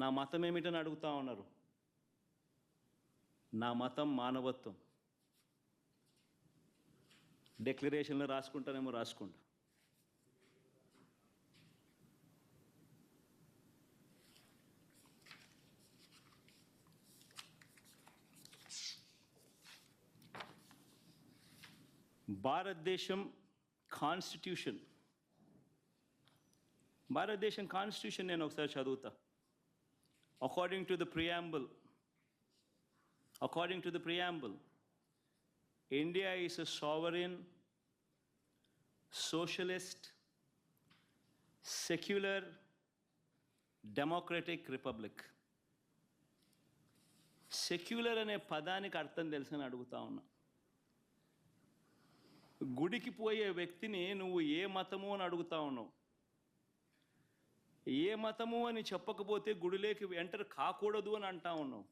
నా మతం ఏమిటని అడుగుతా ఉన్నారు? నా మతం మానవత్వం. డిక్లరేషన్లో రాసుకుంటానేమో రాసుకుంటా భారతదేశం కాన్స్టిట్యూషన్. భారతదేశం కాన్స్టిట్యూషన్ నేను ఒకసారి చదువుతా. according to the preamble according to the preamble India is a sovereign socialist secular democratic republic secular అనే పదానికి అర్థం తెలుసని అడుగుతా ఉన్నా గుడికి పోయే వ్యక్తిని నువ్వు ఏ మతము అని అడుగుతా ఉన్నావు ఏ మతము అని చెప్పకపోతే గుడిలోకి ఎంటర్ కాకూడదు అని అంటా ఉన్నాం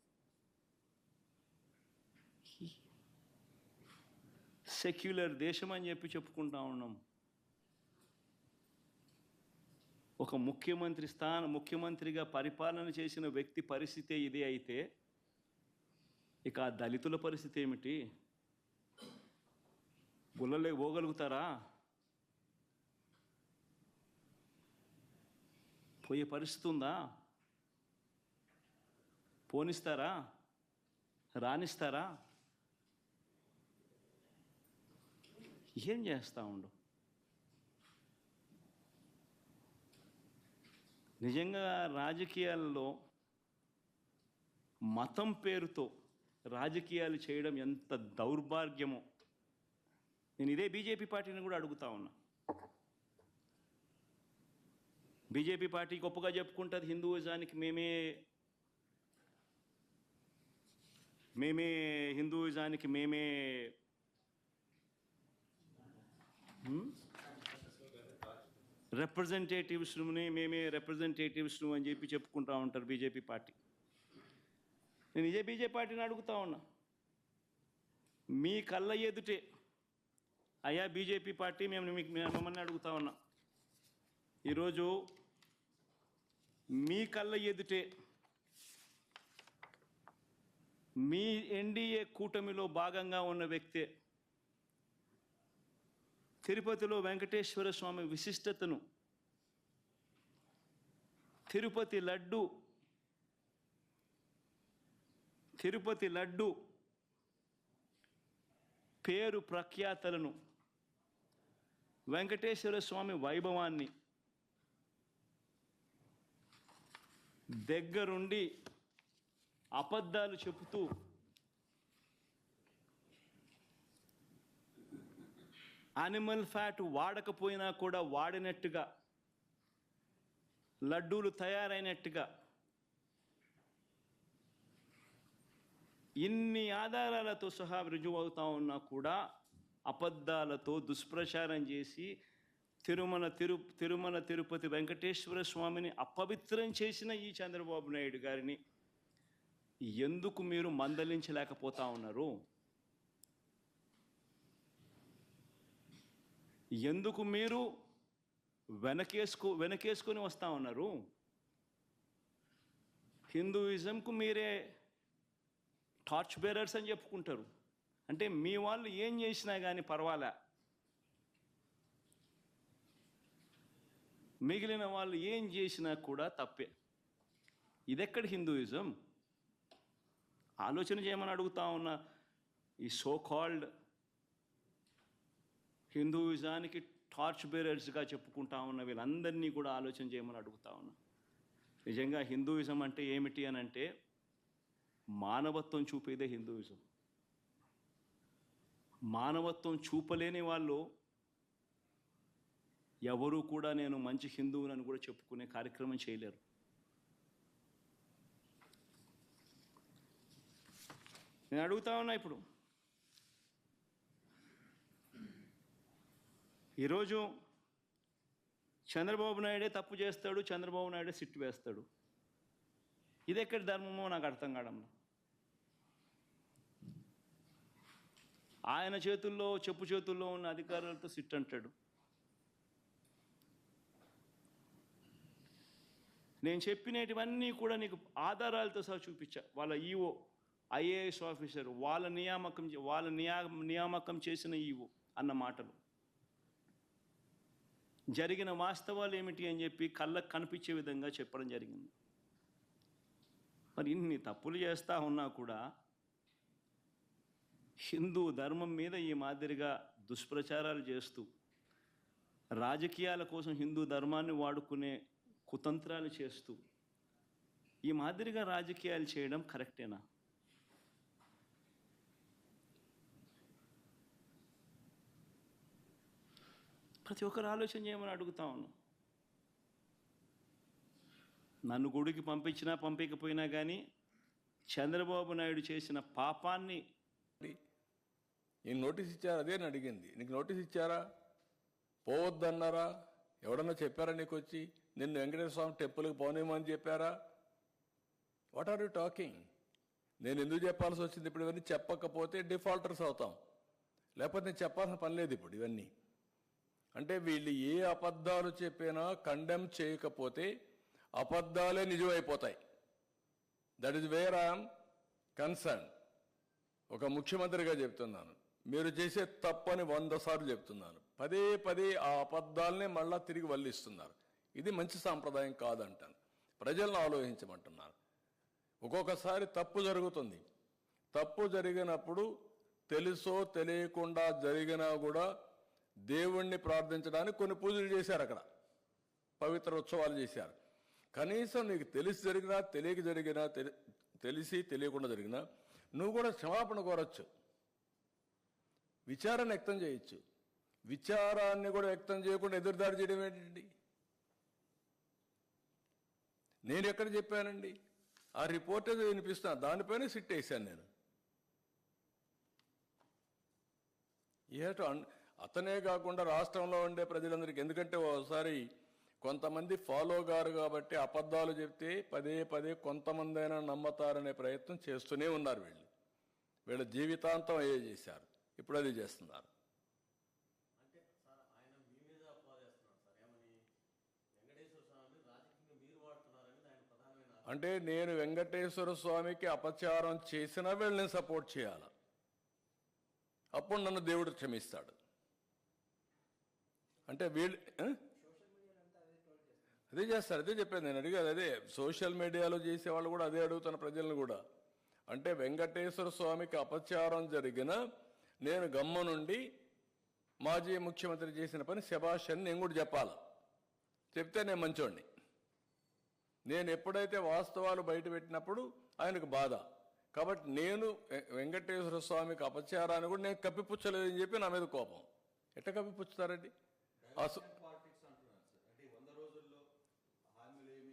సెక్యులర్ దేశం అని చెప్పి చెప్పుకుంటా ఉన్నాం. ఒక ముఖ్యమంత్రి స్థాన ముఖ్యమంత్రిగా పరిపాలన చేసిన వ్యక్తి పరిస్థితి ఇదే అయితే ఇక ఆ దళితుల పరిస్థితి ఏమిటి? గుళ్ళలే పోగలుగుతారా? పోయే పరిస్థితి ఉందా? పోనిస్తారా? రానిస్తారా? ఏం చేస్తా ఉండు? నిజంగా రాజకీయాల్లో మతం పేరుతో రాజకీయాలు చేయడం ఎంత దౌర్భాగ్యమో. నేను ఇదే బీజేపీ పార్టీని కూడా అడుగుతా ఉన్నా. బీజేపీ పార్టీ గొప్పగా చెప్పుకుంటుంది హిందూయిజానికి మేమే మేమే హిందూయిజానికి మేమే రిప్రజెంటేటివ్స్ని మేమే రిప్రజెంటేటివ్స్ను అని చెప్పి చెప్పుకుంటా ఉంటారు బీజేపీ పార్టీ. నేను ఇదే బీజేపీ పార్టీని అడుగుతా ఉన్నా. మీ కళ్ళ ఎదుటే అయ్యా బీజేపీ పార్టీ మేము మీకు మేము మిమ్మల్ని అడుగుతా ఉన్నా. ఈరోజు మీ కళ్ళ ఎదుటే మీ ఎన్డీఏ కూటమిలో భాగంగా ఉన్న వ్యక్తే తిరుపతిలో వెంకటేశ్వర స్వామి విశిష్టతను తిరుపతి లడ్డు తిరుపతి లడ్డు పేరు ప్రఖ్యాతలను వెంకటేశ్వర స్వామి వైభవాన్ని దగ్గరుండి అబద్ధాలు చెబుతూ అనిమల్ ఫ్యాట్ వాడకపోయినా కూడా వాడినట్టుగా లడ్డూలు తయారైనట్టుగా ఇన్ని ఆధారాలతో సహా రుజువు అవుతా ఉన్నా కూడా అబద్ధాలతో దుష్ప్రచారం చేసి తిరుమల తిరు తిరుమల తిరుపతి వెంకటేశ్వర స్వామిని అపవిత్రం చేసిన ఈ చంద్రబాబు నాయుడు గారిని ఎందుకు మీరు మందలించలేకపోతా ఉన్నారు? ఎందుకు మీరు వెనకేసుకో వెనకేసుకొని వస్తూ ఉన్నారు? హిందూయిజంకు మీరే టార్చ్ బేరర్స్ అని చెప్పుకుంటారు. అంటే మీ వాళ్ళు ఏం చేసినా కానీ పర్వాలే. మిగిలిన వాళ్ళు ఏం చేసినా కూడా తప్పే. ఇదెక్కడ హిందూయిజం? ఆలోచన చేయమని అడుగుతా ఉన్న ఈ సో కాల్డ్ హిందూయిజానికి టార్చ్ బేరర్స్గా చెప్పుకుంటా ఉన్న వీళ్ళందరినీ కూడా ఆలోచన చేయమని అడుగుతా ఉన్నా. నిజంగా హిందూయిజం అంటే ఏమిటి అని అంటే మానవత్వం చూపేదే హిందూయిజం. మానవత్వం చూపలేని వాళ్ళు ఎవరు కూడా నేను మంచి హిందువునని కూడా చెప్పుకునే కార్యక్రమం చేయలేరు. నేను అడుగుతా ఉన్నా ఇప్పుడు. ఈరోజు చంద్రబాబు నాయుడే తప్పు చేస్తాడు చంద్రబాబు నాయుడే సిట్టు వేస్తాడు. ఇది ఎక్కడి ధర్మమో నాకు అర్థం కావడంలో ఆయన చేతుల్లో చెప్పు చేతుల్లో ఉన్న అధికారులతో సిట్ అంటాడు నేను చెప్పినటువన్నీ కూడా నీకు ఆధారాలతో సహా చూపించా. వాళ్ళ ఈఓ ఐఏఎస్ ఆఫీసర్ వాళ్ళ నియామకం చే- వాళ్ళ నియా నియామకం చేసిన ఈఓ అన్న మాటలు. జరిగిన వాస్తవాలు ఏమిటి అని చెప్పి కళ్ళకు కనిపించే విధంగా చెప్పడం జరిగింది. మరి ఇన్ని తప్పులు చేస్తూ ఉన్నా కూడా హిందూ ధర్మం మీద ఈ మాదిరిగా దుష్ప్రచారాలు చేస్తూ రాజకీయాల కోసం హిందూ ధర్మాన్ని వాడుకునే కుతంత్రాలు చేస్తూ ఈ మాదిరిగా రాజకీయాలు చేయడం కరెక్టేనా? ప్రతి ఒక్కరు ఆలోచన చేయమని అడుగుతా ఉన్నాను నన్ను గుడికి పంపించినా పంపించకపోయినా కానీ చంద్రబాబు నాయుడు చేసిన పాపాన్ని నేను నోటీస్ ఇచ్చారా? అదే అడిగింది. నీకు నోటీస్ ఇచ్చారా? పోవద్దన్నారా? ఎవడన్నా చెప్పారా నీకు వచ్చి నిన్ను వెంకటేశ్వర స్వామి టెంపుల్కి పోనేమని చెప్పారా? వాట్ ఆర్ యూ టాకింగ్ నేను ఎందుకు చెప్పాల్సి వచ్చింది ఇప్పుడు ఇవన్నీ చెప్పకపోతే డిఫాల్టర్స్ అవుతాం. లేకపోతే నేను చెప్పాల్సిన పని లేదు ఇప్పుడు ఇవన్నీ. అంటే వీళ్ళు ఏ అబద్ధాలు చెప్పినా కండెమ్ చేయకపోతే అబద్ధాలే నిజమైపోతాయి. That is where I'm concerned ఒక ముఖ్యమంత్రిగా చెప్తున్నాను. మీరు చేసే తప్పని వంద సార్లు చెప్తున్నాను. పదే పదే ఆ అబద్ధాలనే మళ్ళా తిరిగి వల్లిస్తున్నారు. ఇది మంచి సాంప్రదాయం కాదంటాను. ప్రజలను ఆలోచించమంటున్నాను ఒక్కొక్కసారి తప్పు జరుగుతుంది. తప్పు జరిగినప్పుడు తెలుసో తెలియకుండా జరిగినా కూడా దేవుణ్ణి ప్రార్థించడానికి కొన్ని పూజలు చేశారు అక్కడ. పవిత్ర ఉత్సవాలు చేశారు. కనీసం నీకు తెలిసి జరిగినా తెలియక జరిగినా తెలి- తెలిసి తెలియకుండా జరిగినా నువ్వు కూడా క్షమాపణ కోరచ్చు. విచారాన్ని వ్యక్తం చేయొచ్చు. విచారాన్ని కూడా వ్యక్తం చేయకుండా ఎదురుదాడి చేయడం ఏంటండి? నేను ఎక్కడ చెప్పానండి? ఆ రిపోర్ట్ ఏదో వినిపిస్తున్నా. దానిపైన సిట్ వేశాను నేను. ఏటో అన్- అతనే కాకుండా రాష్ట్రంలో ఉండే ప్రజలందరికీ ఎందుకంటే ఒకసారి కొంతమంది ఫాలో గారు కాబట్టి అబద్ధాలు చెప్తే పదే పదే కొంతమంది అయినా నమ్మతారనే ప్రయత్నం చేస్తూనే ఉన్నారు వీళ్ళు. వీళ్ళ జీవితాంతం అయ్యే చేశారు. ఇప్పుడు అది చేస్తున్నారు అంటే సార్ ఆయన మీ మీద అపవాదేస్తున్నాడు సార్ ఏమని వెంకటేశ్వర స్వామిని రాజకీయంగా మీరు వాడుతున్నారని ఆయన ప్రధానమైన అంటే నేను వెంకటేశ్వర స్వామికి అపచారం చేసినా వీళ్ళని సపోర్ట్ చేయాలి. అప్పుడు నన్ను దేవుడు క్షమిస్తాడు. అంటే వీళ్ళు అదే చేస్తారు అదే చెప్పాను నేను అడిగాను అదే సోషల్ మీడియాలో చేసే వాళ్ళు కూడా అదే అడుగుతున్న ప్రజలను కూడా. అంటే వెంకటేశ్వర స్వామికి అపచారం జరిగిన నేను గమ్మ నుండి మాజీ ముఖ్యమంత్రి చేసిన పని శభాష్ అని నేను కూడా చెప్పాలి. చెప్తే నేను మంచోడిని నేను ఎప్పుడైతే వాస్తవాలు బయట పెట్టినప్పుడు ఆయనకు బాధ. కాబట్టి నేను వెంకటేశ్వర స్వామికి అపచారాన్ని కూడా నేను కప్పిపుచ్చలేదని చెప్పి నా మీద కోపం. ఎట్ట కప్పిపుచ్చుతారండి? అసలు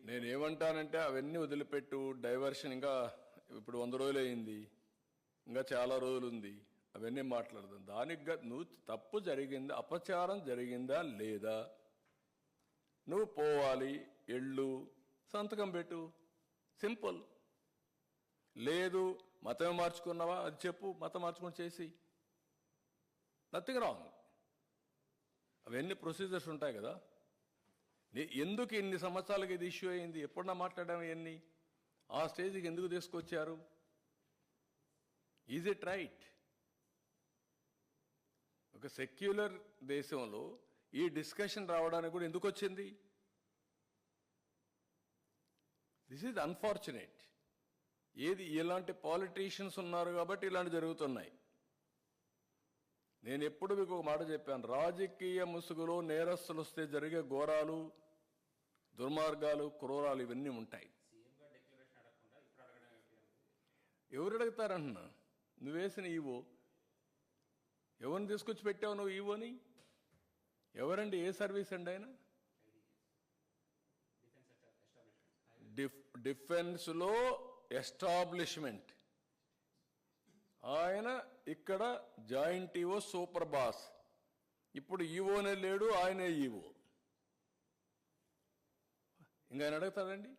నేను ఏమంటానంటే అవన్నీ వదిలిపెట్టు డైవర్షన్ ఇంకా ఇప్పుడు వంద రోజులు అయింది ఇంకా చాలా రోజులు ఉంది అవన్నీ మాట్లాడదాం. దానికి నువ్వు తప్పు జరిగిందా అపచారం జరిగిందా లేదా? నువ్వు పోవాలి ఎళ్ళు సంతకం పెట్టు. సింపుల్. లేదు మతం మార్చుకున్నావా? అది చెప్పు మతం మార్చుకొని చేసి. నథింగ్ రాంగ్ అవన్నీ ప్రొసీజర్స్ ఉంటాయి కదా. ఎందుకు ఇన్ని సంవత్సరాలకి ఇది ఇష్యూ అయింది? ఎప్పుడన్నా మాట్లాడడం ఇవన్నీ? ఆ స్టేజ్కి ఎందుకు తీసుకొచ్చారు? ఈజ్ ఇట్ రైట్ ఒక సెక్యులర్ దేశంలో ఈ డిస్కషన్ రావడానికి కూడా ఎందుకు వచ్చింది? దిస్ ఈజ్ అన్ఫార్చునేట్ ఏది ఇలాంటి పాలిటీషియన్స్ ఉన్నారు కాబట్టి ఇలాంటి జరుగుతున్నాయి. నేను ఎప్పుడు మీకు ఒక మాట చెప్పాను. రాజకీయ ముసుగులో నేరస్తులు వస్తే జరిగే ఘోరాలు దుర్మార్గాలు క్రూరాలు ఇవన్నీ ఉంటాయి. ఎవరు అడుగుతారంటున్నా నువ్వేసిన ఈవో. ఎవరిని తీసుకొచ్చి పెట్టావు నువ్వు ఈవోని? ఎవరండి? ఏ సర్వీస్ అండి ఆయన? డిఫెన్స్లో ఎస్టాబ్లిష్మెంట్. ఆయన ఇక్కడ జాయింట్ ఈవో సూపర్ బాస్. ఇప్పుడు ఈవోనే లేడు ఆయనే ఈవో. ఇంకా ఆయన అడుగుతాడండి?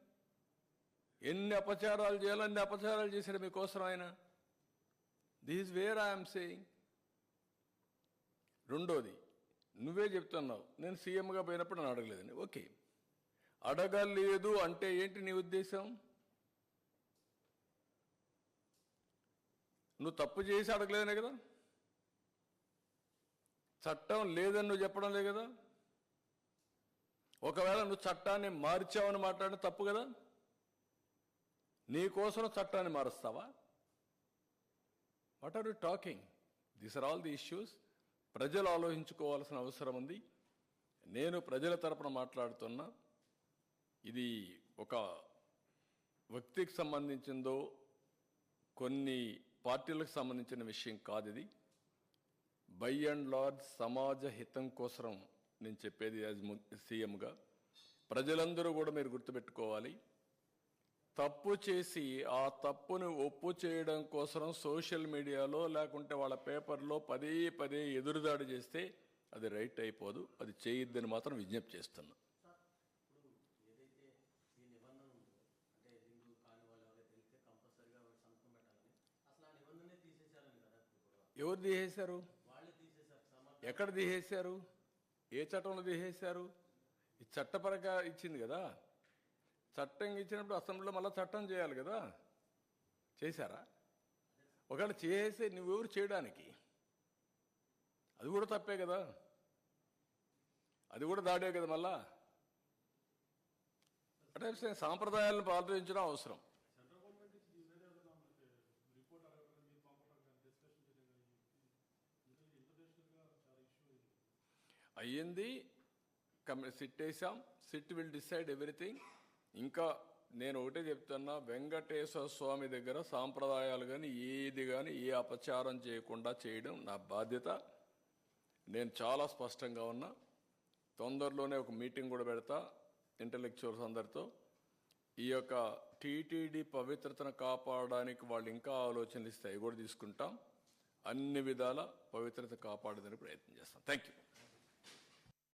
ఎన్ని అపచారాలు చేయాలో అన్ని అపచారాలు చేశాడు మీకోసం ఆయన. దిస్ వేర్ ఐఎమ్ సేయింగ్ రెండోది నువ్వే చెప్తున్నావు. నేను సీఎంగా పోయినప్పుడు నన్ను అడగలేదండి. ఓకే. అడగలేదు అంటే ఏంటి నీ ఉద్దేశం? నువ్వు తప్పు చేసి అడగలేదనే కదా? చట్టం లేదని నువ్వు చెప్పడం లేదు కదా? ఒకవేళ నువ్వు చట్టాన్ని మార్చావని మాట్లాడడం తప్పు కదా? నీకోసం చట్టాన్ని మారుస్తావా? What are you talking these are all the issues ప్రజలు ఆలోచించుకోవాల్సిన అవసరం ఉంది. నేను ప్రజల తరపున మాట్లాడుతున్నా. ఇది ఒక వ్యక్తికి సంబంధించిందో కొన్ని పార్టీలకు సంబంధించిన విషయం కాదు ఇది. బై అండ్ లార్జ్ సమాజ హితం కోసం నేను చెప్పేది యాజ్ సీఎంగా ప్రజలందరూ కూడా మీరు గుర్తుపెట్టుకోవాలి. తప్పు చేసి ఆ తప్పును ఒప్పు చేయడం కోసం సోషల్ మీడియాలో లేకుంటే వాళ్ళ పేపర్లో పదే పదే ఎదురుదాడి చేస్తే అది రైట్ అయిపోదు. అది చేయొద్దని మాత్రం విజ్ఞప్తి చేస్తున్నా ఏదైతే ఈ నిబంధన ఉందో అంటే లింగు కాని వాళ్ళు ఎవరైతే వెళ్తే కంపల్సరిగా సంతకం పెట్టాలని అసలు ఆ నిబంధనే తీసేశారని కదా ఇప్పుడు ఎవరు తీసేశారు? ఎక్కడ తీసేశారు? ఏ చట్టంలో తీసేశారు? ఈ చట్టపరంగా ఇచ్చింది కదా. చట్టం ఇచ్చినప్పుడు అసెంబ్లీలో మళ్ళీ చట్టం చేయాలి కదా. చేశారా? ఒకవేళ చేసే నువ్వెవరు చేయడానికి? అది కూడా తప్పే కదా. అది కూడా దాడే కదా మళ్ళా. అంటే సాంప్రదాయాలను పాటించడం అవసరం. అయ్యింది. సిట్ వేసాం సిట్ విల్ డిసైడ్ ఎవ్రీథింగ్. ఇంకా నేను ఒకటే చెప్తున్నా వెంకటేశ్వర స్వామి దగ్గర సాంప్రదాయాలు కానీ ఏది కానీ ఏ అపచారం చేయకుండా చేయడం నా బాధ్యత. నేను చాలా స్పష్టంగా ఉన్నా. తొందరలోనే ఒక మీటింగ్ కూడా పెడతా ఇంటలెక్చువల్స్ అందరితో. ఈ యొక్క టీటీడీ పవిత్రతను కాపాడడానికి వాళ్ళు ఇంకా ఆలోచనలు ఇస్తే అవి కూడా తీసుకుంటాం. అన్ని విధాల పవిత్రత కాపాడడానికి ప్రయత్నం చేస్తాం. Thank you